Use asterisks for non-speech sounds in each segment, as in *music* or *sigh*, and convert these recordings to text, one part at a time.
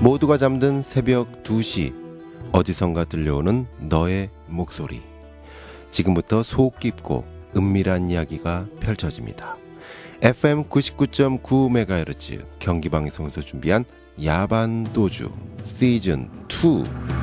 모두가 잠든 새벽 2시 어디선가 들려오는 너의 목소리 지금부터 속 깊고 은밀한 이야기가 펼쳐집니다. FM 99.9MHz 경기방송에서 준비한 야반도주 시즌 2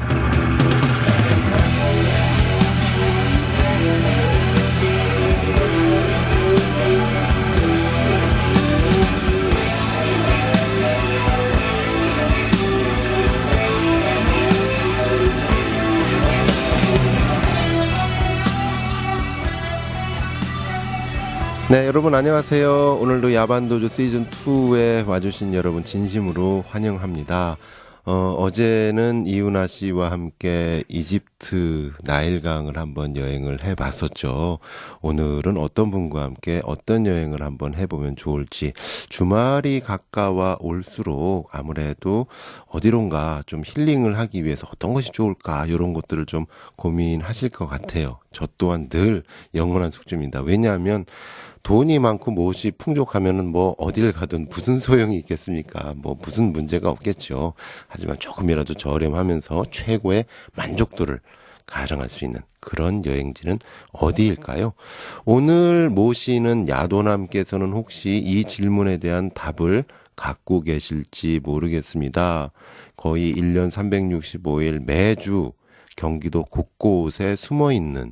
네, 여러분 안녕하세요. 오늘도 야반도주 시즌 2에 와주신 여러분 진심으로 환영합니다. 어, 어제는 이윤아 씨와 함께 이집트 나일강을 한번 여행을 해 봤었죠. 오늘은 어떤 분과 함께 어떤 여행을 한번 해보면 좋을지 주말이 가까워 올수록 아무래도 어디론가 좀 힐링을 하기 위해서 어떤 것이 좋을까 이런 것들을 좀 고민하실 것 같아요. 저 또한 늘 영원한 숙제입니다. 왜냐하면 돈이 많고 무엇이 풍족하면은 뭐 어딜 가든 무슨 소용이 있겠습니까? 뭐 무슨 문제가 없겠죠. 하지만 조금이라도 저렴하면서 최고의 만족도를 가정할 수 있는 그런 여행지는 어디일까요? 오늘 모시는 야도남께서는 혹시 이 질문에 대한 답을 갖고 계실지 모르겠습니다. 거의 1년 365일 매주 경기도 곳곳에 숨어 있는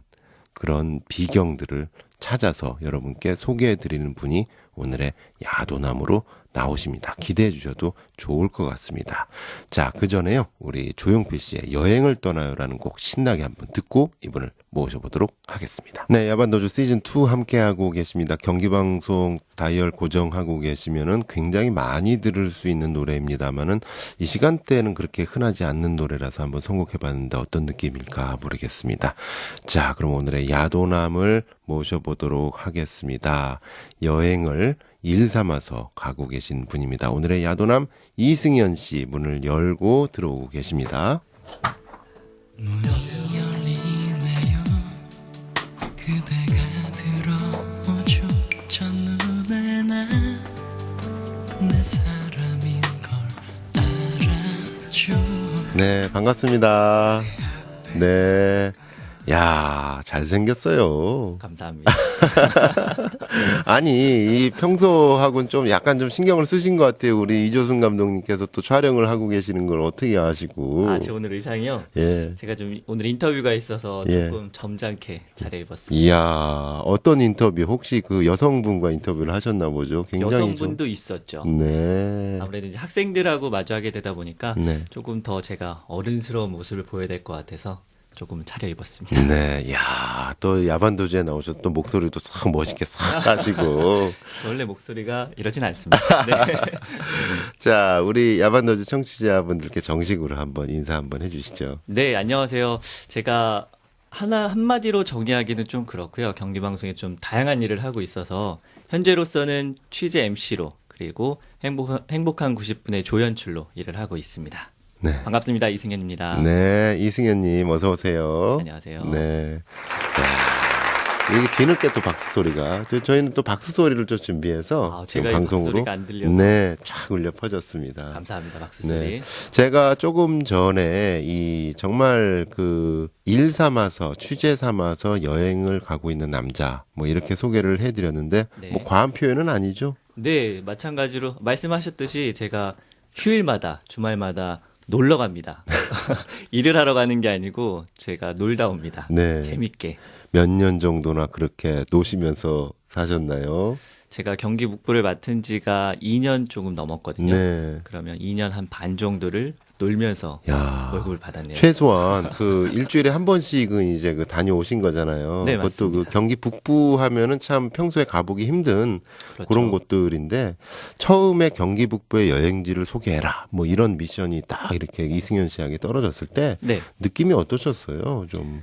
그런 비경들을 찾아서 여러분께 소개해 드리는 분이 오늘의 야도남으로 나오십니다. 기대해 주셔도 좋을 것 같습니다. 자, 그 전에요. 우리 조용필 씨의 여행을 떠나요라는 곡 신나게 한번 듣고 이분을 모셔보도록 하겠습니다. 네, 야반도주 시즌2 함께하고 계십니다. 경기방송 다이얼 고정하고 계시면은 굉장히 많이 들을 수 있는 노래입니다만은 이 시간대에는 그렇게 흔하지 않는 노래라서 한번 선곡해 봤는데 어떤 느낌일까 모르겠습니다. 자, 그럼 오늘의 야도남을 모셔보도록 하겠습니다. 여행을 일 삼아서 가고 계신 분입니다. 오늘의 야도남 이승현 씨 문을 열고 들어오고 계십니다. 네, 반갑습니다. 네. 야, 잘생겼어요. 감사합니다. *laughs* 아니, 이 평소하고는 좀 약간 좀 신경을 쓰신 것 같아요. 우리 이조승 감독님께서 또 촬영을 하고 계시는 걸 어떻게 아시고. 아, 제 오늘 의상이요. 예. 제가 좀 오늘 인터뷰가 있어서 예. 조금 점잖게 차려입었습니다. 이야, 어떤 인터뷰, 혹시 그 여성분과 인터뷰를 하셨나 보죠? 굉장히 여성분도 있었죠. 좀. 네. 아무래도 이제 학생들하고 마주하게 되다 보니까 네. 조금 더 제가 어른스러운 모습을 보여야 될 것 같아서 조금 차려 입었습니다. 네, 야, 또 야반도주에 나오셔서 또 목소리도 싹 멋있게 싹 *laughs* 하시고. 저 원래 목소리가 이러진 않습니다. 네. *laughs* 자, 우리 야반도주 청취자분들께 정식으로 한번 인사 한번 해주시죠. 네, 안녕하세요. 제가 하나 한마디로 정의하기는 좀 그렇고요. 경기 방송에 좀 다양한 일을 하고 있어서 현재로서는 취재 MC로 그리고 행복 행복한 90분의 조연출로 일을 하고 있습니다. 네. 반갑습니다. 이승현입니다. 네, 이승현님 어서 오세요. 안녕하세요. 네. 야, 이게 뒤늦게 또 박수 소리가 저- 저희는 또 박수 소리를 좀 준비해서 아, 지금 방송으로 소리가 안 들려서. 네, 쫙 울려 퍼졌습니다. 감사합니다. 박수 소리. 네. 제가 조금 전에 이 정말 그 일 삼아서 취재 삼아서 여행을 가고 있는 남자 뭐 이렇게 소개를 해드렸는데 네. 뭐 과한 표현은 아니죠. 네, 마찬가지로 말씀하셨듯이 제가 휴일마다 주말마다 놀러 갑니다. *laughs* 일을 하러 가는 게 아니고 제가 놀다 옵니다. 네. 재밌게. 몇 년 정도나 그렇게 노시면서 사셨나요? 제가 경기 북부를 맡은 지가 2년 조금 넘었거든요. 네. 그러면 2년 한 반 정도를 놀면서 야. 월급을 받았네요. 최소한 그 일주일에 한 번씩은 이제 그 다녀오신 거잖아요. 네, 그것도 그 맞습니다. 경기 북부 하면은 참 평소에 가보기 힘든 그렇죠. 그런 곳들인데 처음에 경기 북부의 여행지를 소개해라. 뭐 이런 미션이 딱 이렇게 이승현 씨에게 떨어졌을 때 네. 느낌이 어떠셨어요? 좀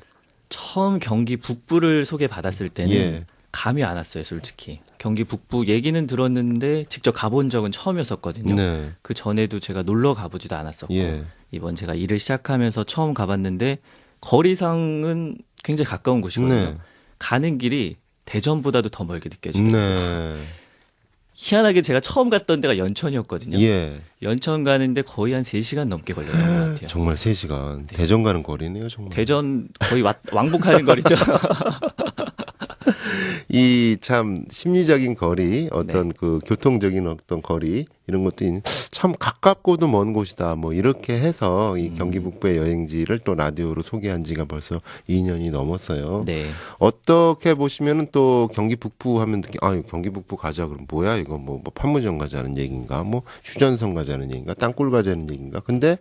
처음 경기 북부를 소개받았을 때는 예. 감이 안 왔어요, 솔직히. 경기 북부 얘기는 들었는데 직접 가본 적은 처음이었었거든요. 네. 그 전에도 제가 놀러 가보지도 않았었고 예. 이번 제가 일을 시작하면서 처음 가봤는데 거리상은 굉장히 가까운 곳이거든요. 네. 가는 길이 대전보다도 더 멀게 느껴지더라고요. 네. *laughs* 희한하게 제가 처음 갔던 데가 연천이었거든요. 예. 연천 가는데 거의 한 3시간 넘게 걸렸던 것 같아요. *laughs* 정말 3시간. 대전 가는 거리네요, 정말. 대전 거의 와- 왕복하는 거리죠. *laughs* *laughs* 이 참 심리적인 거리, 어떤 네. 그 교통적인 어떤 거리 이런 것도 있- 참 가깝고도 먼 곳이다. 뭐 이렇게 해서 음. 이 경기 북부의 여행지를 또 라디오로 소개한 지가 벌써 2년이 넘었어요. 네. 어떻게 보시면은 또 경기 북부 하면 아 경기 북부 가자 그럼 뭐야 이거 뭐, 뭐 판문점 가자는 얘기인가 뭐 휴전선 가자는 얘기인가 땅굴 가자는 얘기인가 근데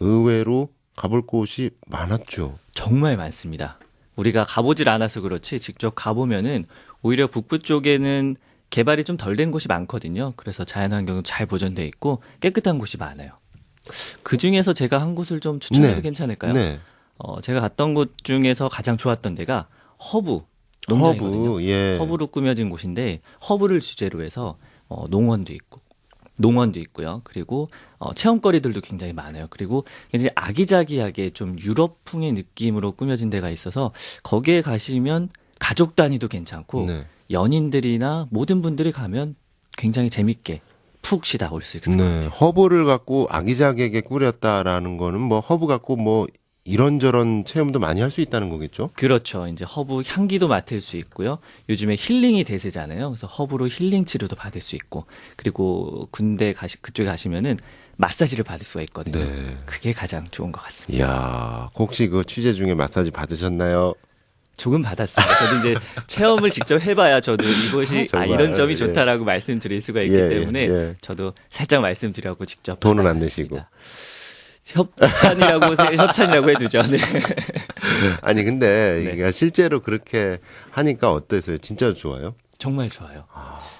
의외로 가볼 곳이 많았죠. 정말 많습니다. 우리가 가보질 않아서 그렇지 직접 가보면은 오히려 북부 쪽에는 개발이 좀 덜 된 곳이 많거든요. 그래서 자연환경도 잘 보존돼 있고 깨끗한 곳이 많아요. 그 중에서 제가 한 곳을 좀 추천해도 네. 괜찮을까요? 괜찮을까요? 네. 어, 제가 갔던 곳 중에서 가장 좋았던 데가 허브 농장이거든요. 허브 예. 허브로 꾸며진 곳인데 허브를 주제로 해서 어, 농원도 있고 농원도 있고요. 그리고 어, 체험거리들도 굉장히 많아요. 그리고 굉장히 아기자기하게 좀 유럽풍의 느낌으로 꾸며진 데가 있어서 거기에 가시면 가족 단위도 괜찮고 네. 연인들이나 모든 분들이 가면 굉장히 재밌게 푹 쉬다 올 수 있을 것 네. 같아요. 허브를 갖고 아기자기하게 꾸렸다라는 거는 뭐 허브 갖고 뭐 이런저런 체험도 많이 할 수 있다는 거겠죠? 그렇죠. 이제 허브 향기도 맡을 수 있고요. 요즘에 힐링이 대세잖아요. 그래서 허브로 힐링 치료도 받을 수 있고, 그리고 군대 가시 그쪽에 가시면은 마사지를 받을 수가 있거든요. 네. 그게 가장 좋은 것 같습니다. 이야, 혹시 그 취재 중에 마사지 받으셨나요? 조금 받았습니다. 저도 이제 체험을 직접 해봐야 저도 이것이 아, *laughs* 이런 점이 예. 좋다라고 말씀드릴 수가 있기 예, 예, 때문에 예. 저도 살짝 말씀드리고 직접 돈은 안 받아봤습니다. 협찬이라고 세- 협찬이라고 해두죠. 네. *laughs* 아니 근데 네. 이게 실제로 그렇게 하니까 어땠어요? 진짜 좋아요? 정말 좋아요.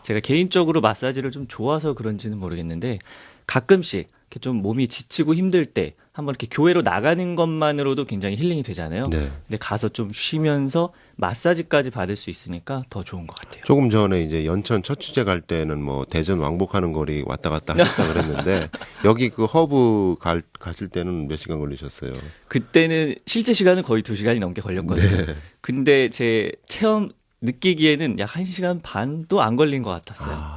제가 개인적으로 마사지를 좀 좋아서 그런지는 모르겠는데 가끔씩 이렇게 좀 몸이 지치고 힘들 때 한번 이렇게 교회로 나가는 것만으로도 굉장히 힐링이 되잖아요. 네. 근데 가서 좀 쉬면서 마사지까지 받을 수 있으니까 더 좋은 것 같아요. 조금 전에 이제 연천 첫 취재 갈 때는 뭐 대전 왕복하는 거리 왔다 갔다 했다 *laughs* 그랬는데 여기 그 허브 갈, 가실 때는 몇 시간 걸리셨어요? 그때는 실제 시간은 거의 두 시간이 넘게 걸렸거든요. 네. 근데 제 체험 느끼기에는 약한 시간 반도 안 걸린 것 같았어요. 아,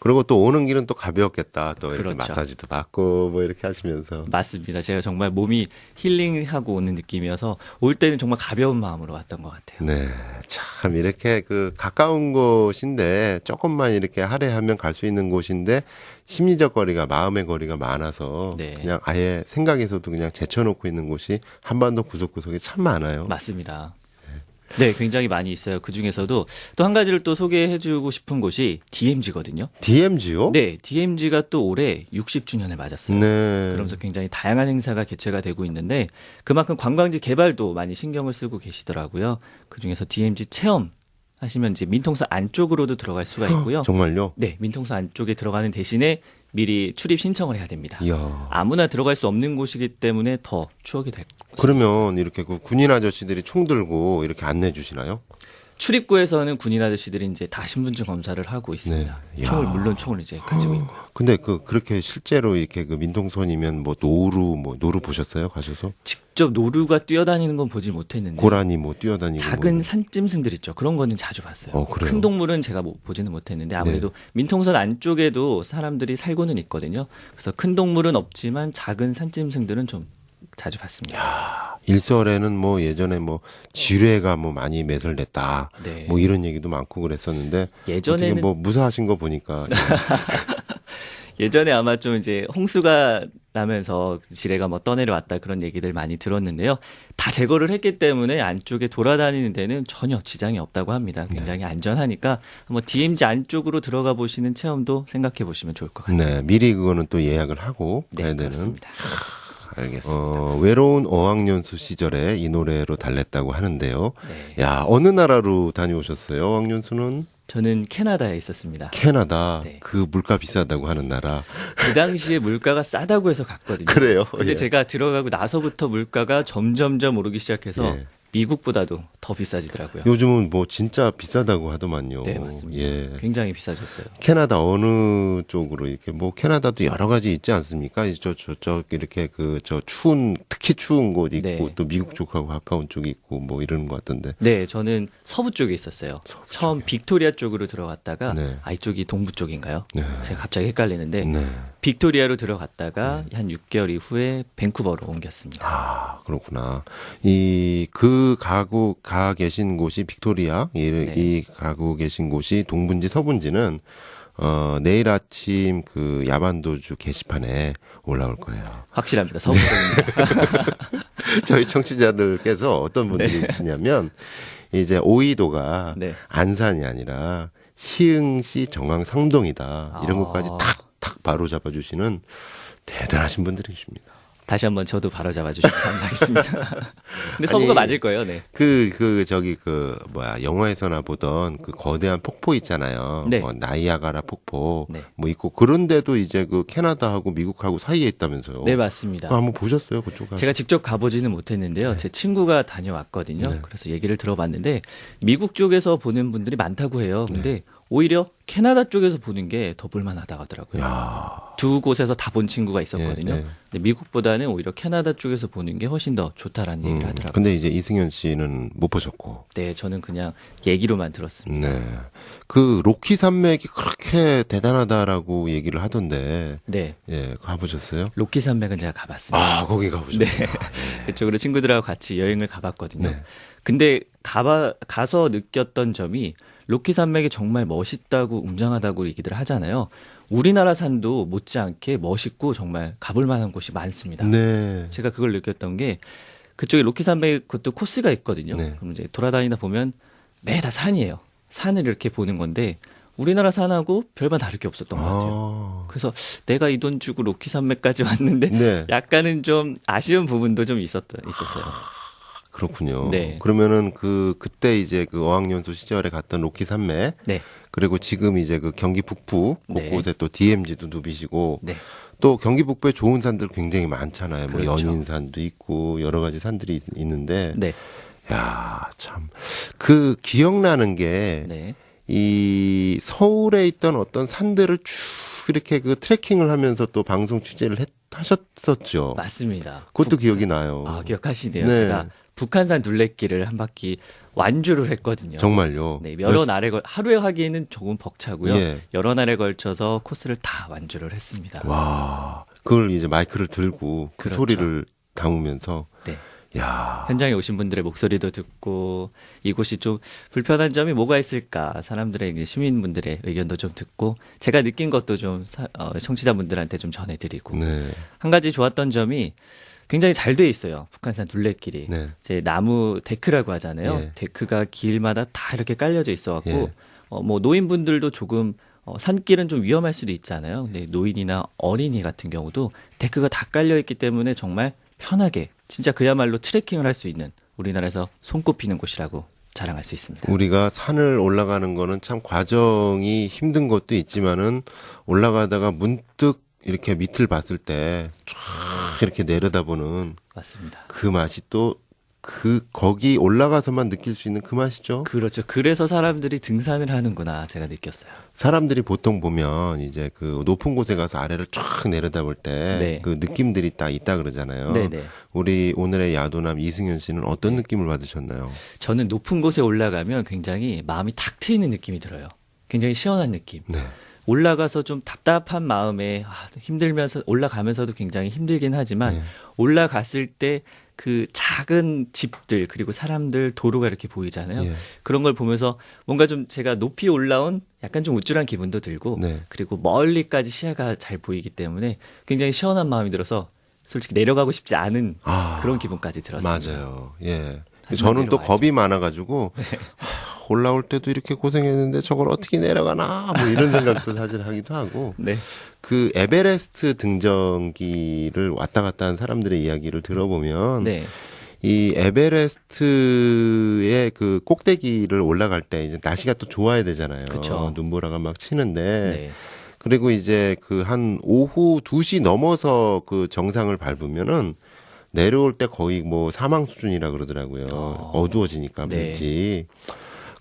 그리고 또 오는 길은 또 가벼웠겠다. 또 이렇게 그렇죠. 마사지도 받고 뭐 이렇게 하시면서. 맞습니다. 제가 정말 몸이 힐링하고 오는 느낌이어서 올 때는 정말 가벼운 마음으로 왔던 것 같아요. 네. 참, 이렇게 그 가까운 곳인데 조금만 이렇게 할애하면 갈 수 있는 곳인데 심리적 거리가, 마음의 거리가 많아서 네. 그냥 아예 생각에서도 그냥 제쳐놓고 있는 곳이 한반도 구석구석에 참 많아요. 맞습니다. 네, 굉장히 많이 있어요. 그 중에서도 또 한 가지를 또 소개해주고 싶은 곳이 DMZ거든요. DMZ요? 네, DMZ가 또 올해 60주년을 맞았어요. 네. 그러면서 굉장히 다양한 행사가 개최가 되고 있는데 그만큼 관광지 개발도 많이 신경을 쓰고 계시더라고요. 그 중에서 DMZ 체험 하시면 이제 민통선 안쪽으로도 들어갈 수가 있고요. 정말요? 네, 민통선 안쪽에 들어가는 대신에 미리 출입 신청을 해야 됩니다. 이야. 아무나 들어갈 수 없는 곳이기 때문에 더 추억이 될 그러면 이렇게 그 군인 아저씨들이 총 들고 이렇게 안내해 주시나요? 출입구에서는 군인 아저씨들이 이제 다 신분증 검사를 하고 있습니다. 네. 총을 야. 물론 총을 이제 가지고 있고. 근데 그 그렇게 실제로 이렇게 그 민통선이면 뭐 노루 뭐 노루 보셨어요? 가셔서 직접 노루가 뛰어다니는 건 보지 못했는데 고라니 뭐 뛰어다니고 작은 뭐. 산짐승들 있죠. 그런 거는 자주 봤어요. 어? 네. 큰 동물은 제가 뭐 보지는 못했는데 아무래도 민통선 안쪽에도 사람들이 살고는 있거든요. 그래서 큰 동물은 없지만 작은 산짐승들은 좀 자주 봤습니다. 일설에는 뭐 예전에 뭐 지뢰가 뭐 많이 매설됐다. 네. 뭐 이런 얘기도 많고 그랬었는데 예전에는 어떻게 뭐 무사하신 거 보니까 *laughs* 예전에 아마 좀 이제 홍수가 나면서 지뢰가 뭐 떠내려왔다 그런 얘기들 많이 들었는데요. 다 제거를 했기 때문에 안쪽에 돌아다니는 데는 전혀 지장이 없다고 합니다. 네. 굉장히 안전하니까 한번 DMZ 안쪽으로 들어가 보시는 체험도 생각해 보시면 좋을 것 같아요. 네 미리 그거는 또 예약을 하고 네, 가야 되는 그렇습니다. 알겠습니다. 어, 외로운 어학연수 시절에 이 노래로 달랬다고 하는데요. 네. 야 어느 나라로 다녀오셨어요? 어학연수는 저는 캐나다에 있었습니다. 캐나다. 네. 그 물가 비싸다고 하는 나라. 그 당시에 물가가 싸다고 해서 갔거든요. 그래요? 근데 예. 제가 들어가고 나서부터 물가가 점점점 오르기 시작해서 예. 미국보다도 더 비싸지더라고요. 요즘은 뭐 진짜 비싸다고 하더만요. 네, 맞습니다. 예. 굉장히 비싸졌어요. 캐나다 어느 쪽으로 이렇게 뭐 캐나다도 여러 가지 있지 않습니까? 저저저 이렇게 그 저 추운 특히 추운 곳 있고 네. 또 미국 쪽하고 가까운 쪽이 있고 뭐 이러는 것 같던데. 네, 저는 서부 쪽에 있었어요. 처음 빅토리아 쪽으로 들어갔다가 네. 아 이쪽이 동부 쪽인가요? 네. 제가 갑자기 헷갈리는데 네. 빅토리아로 들어갔다가 한 6개월 이후에 밴쿠버로 옮겼습니다. 아, 그렇구나. 이, 그 가구, 가 계신 곳이 빅토리아, 이, 네. 이 가구 계신 곳이 동분지, 서분지는, 어, 내일 아침 그 야반도주 게시판에 올라올 거예요. 확실합니다. 서부 쪽입니다. *laughs* 저희 청취자들께서 어떤 분들이 계시냐면, 이제 오이도가 네. 안산이 아니라 시흥시 정왕 상동이다. 이런 아. 것까지 탁탁 바로 잡아주시는 대단하신 분들이십니다. 다시 한번 저도 바로 잡아주시면 *laughs* 감사하겠습니다. 근데 서부가 맞을 거예요. 네. 그, 그, 저기, 그, 뭐야, 영화에서나 보던 그 거대한 폭포 있잖아요. 네. 뭐 나이아가라 폭포. 네. 뭐 있고, 그런데도 이제 그 캐나다하고 미국하고 사이에 있다면서요. 네, 맞습니다. 한번 보셨어요, 그쪽? 제가 직접 가보지는 못했는데요. 제 친구가 다녀왔거든요. 네. 그래서 얘기를 들어봤는데 미국 쪽에서 보는 분들이 많다고 해요. 네. 근데 오히려 캐나다 쪽에서 보는 게 더 볼만하다고 하더라고요. 야 두 곳에서 다 본 친구가 있었거든요. 예, 예. 근데 미국보다는 오히려 캐나다 쪽에서 보는 게 훨씬 더 좋다라는 얘기를 음, 하더라고요. 근데 이제 이승현 씨는 못 보셨고. 네, 저는 그냥 얘기로만 들었습니다. 네. 그 로키 산맥이 그렇게 대단하다라고 얘기를 하던데, 네, 예, 가보셨어요? 로키 산맥은 제가 가봤습니다. 아, 거기 가보셨네. 네. *laughs* 그쪽으로 친구들하고 같이 여행을 가봤거든요. 네. 근데 가봐, 가서 느꼈던 점이 로키 산맥이 정말 멋있다고 웅장하다고 얘기들 하잖아요. 우리나라 산도 못지않게 멋있고 정말 가볼 만한 곳이 많습니다. 네. 제가 그걸 느꼈던 게 그쪽에 로키 산맥 그것도 코스가 있거든요. 네. 그럼 이제 돌아다니다 보면 매다 산이에요. 산을 이렇게 보는 건데 우리나라 산하고 별반 다를 게 없었던 것 같아요. 아, 그래서 내가 이 돈 주고 로키 산맥까지 왔는데 네. 약간은 좀 아쉬운 부분도 좀 있었던 있었어요. 그렇군요. 네. 그러면은 그 그때 이제 그 어학연수 시절에 갔던 로키 산맥 네, 그리고 지금 이제 그 경기 북부 네. 곳곳에 또 DMZ도 누비시고 네, 또 경기 북부에 좋은 산들 굉장히 많잖아요. 뭐 그렇죠. 연인산도 있고 여러 가지 산들이 있, 있는데 네, 야, 참 그 기억나는 게 네, 이 서울에 있던 어떤 산들을 쭉 이렇게 그 트레킹을 하면서 또 방송 취재를 했, 하셨었죠. 맞습니다. 그것도 기억이 나요. 아 기억하시네요. 네. 제가 북한산 둘레길을 한 바퀴 완주를 했거든요. 정말요. 네, 여러 날에 걸 하루에 하기에는 조금 벅차고요. 예. 여러 날에 걸쳐서 코스를 다 완주를 했습니다. 와, 그걸 이제 마이크를 들고 그 그렇죠. 소리를 담으면서 네. 야, 현장에 오신 분들의 목소리도 듣고 이곳이 좀 불편한 점이 뭐가 있을까 사람들의 시민분들의 의견도 좀 듣고 제가 느낀 것도 좀 사- 어, 청취자분들한테 좀 전해드리고 네, 한 가지 좋았던 점이 굉장히 잘 돼 있어요 북한산 둘레길이 네, 이제 나무 데크라고 하잖아요 예. 데크가 길마다 다 이렇게 깔려져 있어 갖고 예. 어, 뭐 노인분들도 조금 어, 산길은 좀 위험할 수도 있잖아요 근데 노인이나 어린이 같은 경우도 데크가 다 깔려 있기 때문에 정말 편하게 진짜 그야말로 트레킹을 할 수 있는 우리나라에서 손꼽히는 곳이라고 자랑할 수 있습니다. 우리가 산을 올라가는 거는 참 과정이 힘든 것도 있지만은 올라가다가 문득 이렇게 밑을 봤을 때 쫙 이렇게 내려다보는 맞습니다. 그 맛이 또 그 거기 올라가서만 느낄 수 있는 그 맛이죠. 그렇죠. 그래서 사람들이 등산을 하는구나 제가 느꼈어요. 사람들이 보통 보면 이제 그 높은 곳에 가서 아래를 쫙 내려다볼 때 네. 그 느낌들이 딱 있다 그러잖아요. 네네. 우리 오늘의 야도남 이승현 씨는 어떤 느낌을 받으셨나요? 저는 높은 곳에 올라가면 굉장히 마음이 탁 트이는 느낌이 들어요. 굉장히 시원한 느낌. 네. 올라가서 좀 답답한 마음에 아, 힘들면서 올라가면서도 굉장히 힘들긴 하지만 네. 올라갔을 때 그 작은 집들 그리고 사람들 도로가 이렇게 보이잖아요. 예. 그런 걸 보면서 뭔가 좀 제가 높이 올라온 약간 좀 우쭐한 기분도 들고 네. 그리고 멀리까지 시야가 잘 보이기 때문에 굉장히 시원한 마음이 들어서 솔직히 내려가고 싶지 않은 아, 그런 기분까지 들었습니다. 맞아요. 예. 저는 또 내려와야죠. 겁이 많아가지고 하, 올라올 때도 이렇게 고생했는데 저걸 어떻게 내려가나 뭐 이런 *laughs* 생각도 사실 하기도 하고 네. 그 에베레스트 등정기를 왔다 갔다 한 사람들의 이야기를 들어보면 네. 이 에베레스트의 그 꼭대기를 올라갈 때 이제 날씨가 또 좋아야 되잖아요. 그쵸. 눈보라가 막 치는데 네. 그리고 이제 그 한 오후 2시 넘어서 그 정상을 밟으면은 내려올 때 거의 뭐 사망 수준이라 그러더라고요. 어. 어두워지니까 네. 물지.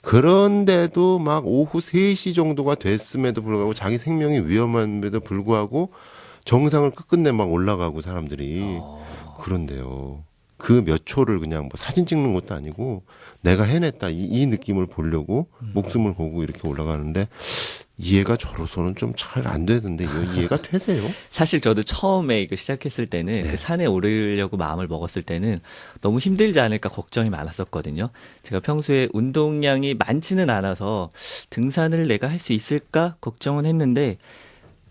그런데도 막 오후 3시 정도가 됐음에도 불구하고 자기 생명이 위험함에도 불구하고 정상을 끝끝내 막 올라가고 사람들이 어. 그런데요. 그 몇 초를 그냥 뭐 사진 찍는 것도 아니고 내가 해냈다 이, 이 느낌을 보려고 음. 목숨을 걸고 이렇게 올라가는데 이해가 저로서는 좀 잘 안 되던데 이거 이해가 *laughs* 되세요? 사실 저도 처음에 이거 시작했을 때는 네. 그 산에 오르려고 마음을 먹었을 때는 너무 힘들지 않을까 걱정이 많았었거든요. 제가 평소에 운동량이 많지는 않아서 등산을 내가 할 수 있을까 걱정은 했는데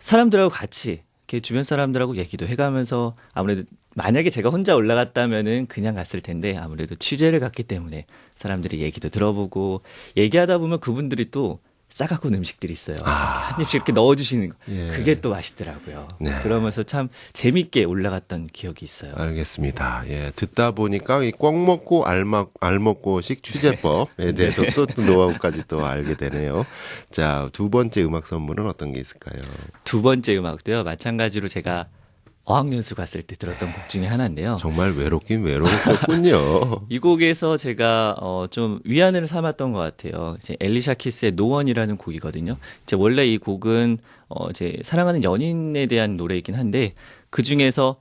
사람들하고 같이 이렇게 주변 사람들하고 얘기도 해가면서 아무래도 만약에 제가 혼자 올라갔다면은 그냥 갔을 텐데 아무래도 취재를 갔기 때문에 사람들이 얘기도 들어보고 얘기하다 보면 그분들이 또 싸갖고 온 음식들이 있어요. 아. 한 입씩 이렇게 넣어주시는 거. 예. 그게 또 맛있더라고요. 네. 그러면서 참 재밌게 올라갔던 기억이 있어요. 알겠습니다. 예, 듣다 보니까 이꽉 먹고 알먹 알먹고식 취재법에 대해서 또, 또 노하우까지 또 알게 되네요. 자, 두 번째 음악 선물은 어떤 게 있을까요? 두 번째 음악도요. 마찬가지로 제가 어학연수 갔을 때 들었던 곡 중에 하나인데요. 정말 외롭긴 외로웠군요. *laughs* 이 곡에서 제가 어, 좀 위안을 삼았던 것 같아요. 이제 엘리샤 키스의 노원이라는 곡이거든요. 이제 원래 이 곡은 어, 이제 사랑하는 연인에 대한 노래이긴 한데 그 중에서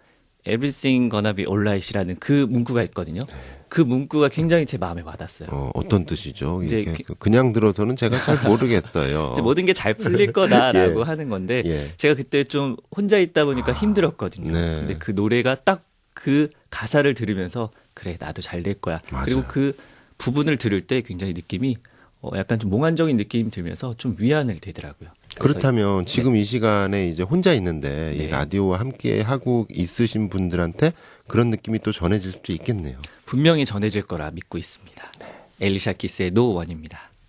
Everything Gonna Be Alright이라는 그 문구가 있거든요. 그 문구가 굉장히 제 마음에 와닿았어요. 어, 어떤 뜻이죠? 이제 그- 그냥 들어서는 제가 잘 모르겠어요. *laughs* 모든 게 잘 풀릴 거다라고 *laughs* 예. 하는 건데 예. 제가 그때 좀 혼자 있다 보니까 힘들었거든요. 네. 근데 그 노래가 딱 그 가사를 들으면서 그래 나도 잘 될 거야. 맞아요. 그리고 그 부분을 들을 때 굉장히 느낌이 어, 약간 좀 몽환적인 느낌이 들면서 좀 위안을 되더라고요. 그렇다면 지금 이 시간에 이제 혼자 있는데 이 네. 라디오와 함께 하고 있으신 분들한테 그런 느낌이 또 전해질 수도 있겠네요. 분명히 전해질 거라 믿고 있습니다. 엘리샤 키스의 노원입니다.